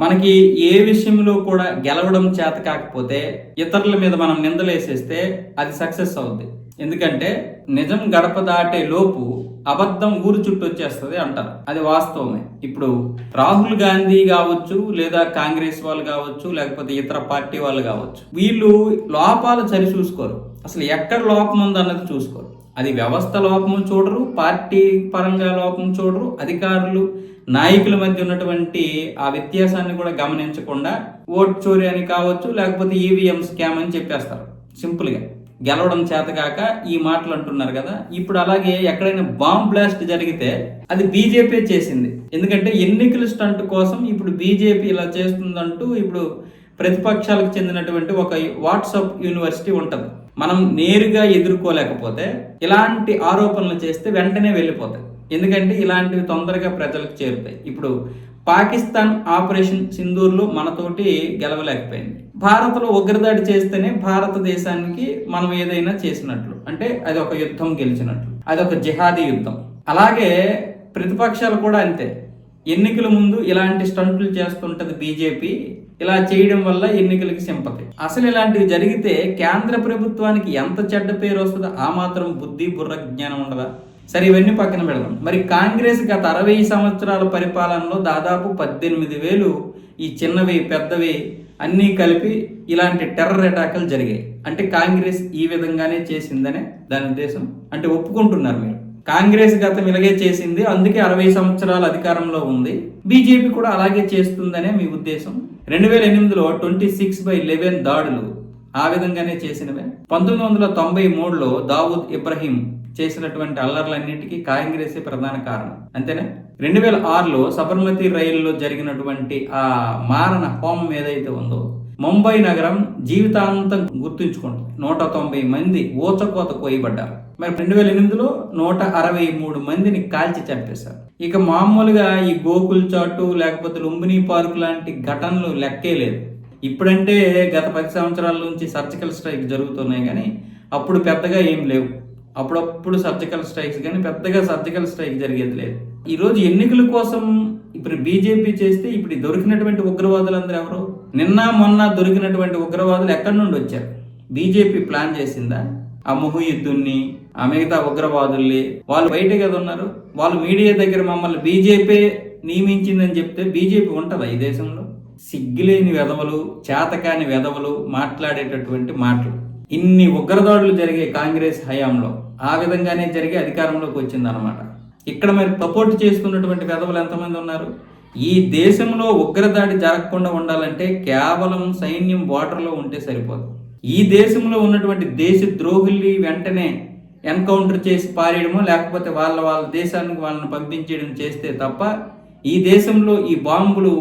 మనకి ఏ విషయంలో కూడా గెలవడం చేత కాకపోతే ఇతరుల మీద మనం నిందలేసేస్తే అది సక్సెస్ అవుద్ది. ఎందుకంటే నిజం గడప దాటే లోపు అబద్ధం ఊరు చుట్టూ వచ్చేస్తుంది అంటారు. అది వాస్తవమే. ఇప్పుడు రాహుల్ గాంధీ కావచ్చు లేదా కాంగ్రెస్ వాళ్ళు కావచ్చు లేకపోతే ఇతర పార్టీ వాళ్ళు కావచ్చు వీళ్ళు లోపాలు సరి చూసుకోరు. అసలు ఎక్కడ లోపం ఉందన్నది చూసుకోరు. అది వ్యవస్థ లోపము చూడరు పార్టీ పరంగా లోపం చూడరు అధికారులు నాయకుల మధ్య ఉన్నటువంటి ఆ వ్యత్యాసాన్ని కూడా గమనించకుండా ఓట్ చోరీ అని కావచ్చు లేకపోతే ఈవీఎం స్కామ్ అని చెప్పేస్తారు. సింపుల్గా గెలవడం చేతగాక ఈ మాటలు అంటున్నారు కదా. ఇప్పుడు అలాగే ఎక్కడైనా బాంబ్ బ్లాస్ట్ జరిగితే అది బీజేపీ చేసింది. ఎందుకంటే ఎన్నికల స్టంట్ కోసం ఇప్పుడు బీజేపీ ఇలా చేస్తుందంటూ ఇప్పుడు ప్రతిపక్షాలకు చెందినటువంటి ఒక వాట్సాప్ యూనివర్సిటీ ఉంటుంది. మనం నేరుగా ఎదుర్కోలేకపోతే ఇలాంటి ఆరోపణలు చేస్తే వెంటనే వెళ్ళిపోతాయి. ఎందుకంటే ఇలాంటివి తొందరగా ప్రజలకు చేరుతాయి. ఇప్పుడు పాకిస్తాన్ ఆపరేషన్ సింధూర్లో మనతోటి గెలవలేకపోయింది. భారత్లో ఉగ్రదాడి చేస్తేనే భారతదేశానికి మనం ఏదైనా చేసినట్లు. అంటే అది ఒక యుద్ధం గెలిచినట్లు. అది ఒక జిహాదీ యుద్ధం. అలాగే ప్రతిపక్షాలు కూడా అంతే. ఎన్నికల ముందు ఇలాంటి స్టంట్లు చేస్తుంటది బీజేపీ. ఇలా చేయడం వల్ల ఎన్నికలకి సింపతి. అసలు ఇలాంటివి జరిగితే కేంద్ర ప్రభుత్వానికి ఎంత చెడ్డ పేరు వస్తుందో ఆ మాత్రం బుద్ధి బుర్ర జ్ఞానం ఉండదా? సరే ఇవన్నీ పక్కన పెడదాం. మరి కాంగ్రెస్ గత అరవై సంవత్సరాల పరిపాలనలో దాదాపు పద్దెనిమిది వేలు ఈ చిన్నవి పెద్దవి అన్నీ కలిపి ఇలాంటి టెర్రర్ అటాకులు జరిగాయి. అంటే కాంగ్రెస్ ఈ విధంగానే చేసిందనే దాని ఉద్దేశం. అంటే ఒప్పుకుంటున్నారు మీరు. కాంగ్రెస్ గతం ఇలాగే చేసింది అందుకే అరవై సంవత్సరాల అధికారంలో ఉంది. బీజేపీ కూడా అలాగే చేస్తుందనే మీ ఉద్దేశం. రెండు వేల ఎనిమిదిలో ట్వంటీ సిక్స్ బై లెవెన్ దాడులు ఆ విధంగానే చేసినవే. పంతొమ్మిది వందల తొంభై మూడులో దావూద్ ఇబ్రహీం చేసినటువంటి అల్లర్లన్నింటికీ కాంగ్రెసే ప్రధాన కారణం. అంతేనా? రెండు వేల ఆరులో సబర్మతి రైలులో జరిగినటువంటి ఆ మారణ హోమం ఏదైతే ఉందో ముంబై నగరం జీవితాంతం గుర్తుంచుకుంటుంది నూట తొంభై మంది ఊచకోత కోయబడ్డారు. మరి రెండు వేల ఎనిమిదిలో నూట అరవై మూడు మందిని కాల్చి చంపేశారు. ఇక మామూలుగా ఈ గోకుల్ చాటు లేకపోతే లుంబిని పార్క్ లాంటి ఘటనలు లెక్కే లేదు. ఇప్పుడంటే గత పది సంవత్సరాల నుంచి సర్జికల్ స్ట్రైక్ జరుగుతున్నాయి కానీ అప్పుడు పెద్దగా ఏం లేవు. అప్పుడప్పుడు సర్జికల్ స్ట్రైక్స్ కానీ పెద్దగా సర్జికల్ స్ట్రైక్ జరిగేది లేదు. ఈరోజు ఎన్నికల కోసం ఇప్పుడు బీజేపీ చేస్తే ఇప్పుడు దొరికినటువంటి ఉగ్రవాదులు అందరూ ఎవరు? నిన్న మొన్న దొరికినటువంటి ఉగ్రవాదులు ఎక్కడి నుండి వచ్చారు? బీజేపీ ప్లాన్ చేసిందా? ఆ ముహుయుద్ధుని ఆ మిగతా ఉగ్రవాదుల్ని వాళ్ళు బయట కదా ఉన్నారు? వాళ్ళు మీడియా దగ్గర మమ్మల్ని బీజేపీ నియమించిందని చెప్తే బీజేపీ ఉంటుందా ఈ దేశంలో? సిగ్గులేని వెధవలు చేతకాని వెధవలు మాట్లాడేటటువంటి మాటలు. ఇన్ని ఉగ్రదాడులు జరిగే కాంగ్రెస్ హయాంలో ఆ విధంగానే జరిగి అధికారంలోకి వచ్చిందనమాట ఇక్కడ మరి సపోర్ట్ చేస్తున్నటువంటి వెధవలు ఎంతమంది ఉన్నారు? ఈ దేశంలో ఉగ్రదాడి జరగకుండా ఉండాలంటే కేవలం సైన్యం బార్డర్లో ఉంటే సరిపోదు. ఈ దేశంలో ఉన్నటువంటి దేశ ద్రోహుల్ని వెంటనే ఎన్కౌంటర్ చేసి పారేయడమో లేకపోతే వాళ్ళ వాళ్ళ దేశానికి వాళ్ళని పంపించేయడం చేస్తే తప్ప ఈ దేశంలో ఈ బాంబులు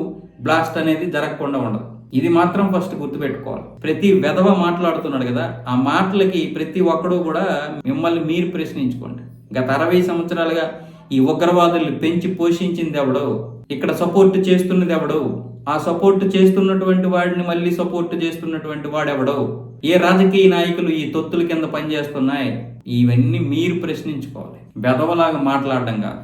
బ్లాస్ట్ అనేది జరగకుండా ఉండదు. ఇది మాత్రం ఫస్ట్ గుర్తుపెట్టుకోవాలి. ప్రతి వెధవ మాట్లాడుతున్నాడు కదా ఆ మాటలకి ప్రతి ఒక్కడు కూడా మిమ్మల్ని మీరు ప్రశ్నించుకోండి. గత అరవై సంవత్సరాలుగా ఈ ఉగ్రవాదుల్ని పెంచి పోషించింది ఎవడో ఇక్కడ సపోర్ట్ చేస్తున్నది ఎవడో ఆ సపోర్ట్ చేస్తున్నటువంటి వాడిని మళ్ళీ సపోర్ట్ చేస్తున్నటువంటి వాడెవడో ఏ రాజకీయ నాయకులు ఈ తొత్తుల కింద పనిచేస్తున్నాయి ఇవన్నీ మీరు ప్రశ్నించుకోవాలి. బెదవలాగా మాట్లాడడం కాదు.